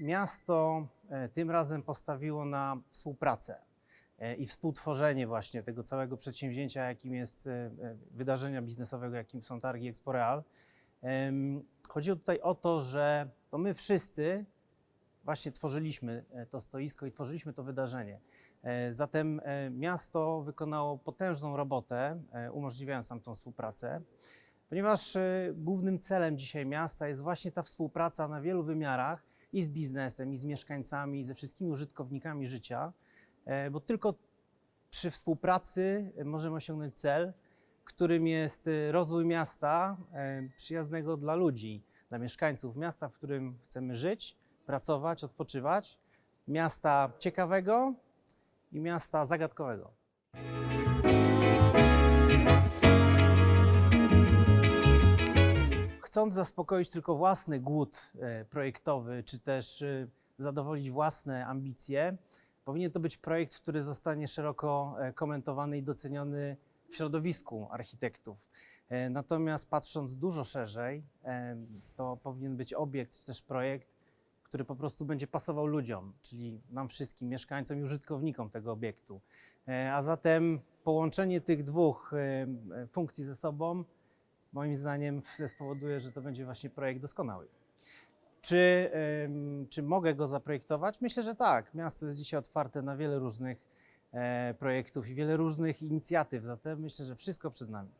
miasto e, tym razem postawiło na współpracę e, i współtworzenie właśnie tego całego przedsięwzięcia, jakim jest e, wydarzenia biznesowego, jakim są targi Expo Real. Em, Chodziło tutaj o to, że to my wszyscy właśnie tworzyliśmy to stoisko i tworzyliśmy to wydarzenie. Zatem miasto wykonało potężną robotę, umożliwiając nam tą współpracę, ponieważ głównym celem dzisiaj miasta jest właśnie ta współpraca na wielu wymiarach i z biznesem, i z mieszkańcami, i ze wszystkimi użytkownikami życia, e, bo tylko przy współpracy e, możemy osiągnąć cel, którym jest e, rozwój miasta przyjaznego dla ludzi, dla mieszkańców miasta, w którym chcemy żyć, pracować, odpoczywać, miasta ciekawego i miasta zagadkowego. Chcąc zaspokoić tylko własny głód e, projektowy, czy też e, zadowolić własne ambicje, powinien to być projekt, który zostanie szeroko e, komentowany i doceniony w środowisku architektów. Natomiast patrząc dużo szerzej, to powinien być obiekt, czy też projekt, który po prostu będzie pasował ludziom, czyli nam wszystkim, mieszkańcom i użytkownikom tego obiektu. A zatem połączenie tych dwóch funkcji ze sobą, moim zdaniem, spowoduje, że to będzie właśnie projekt doskonały. Czy, czy mogę go zaprojektować? Myślę, że tak. Miasto jest dzisiaj otwarte na wiele różnych e, projektów i wiele różnych inicjatyw, zatem myślę, że wszystko przed nami.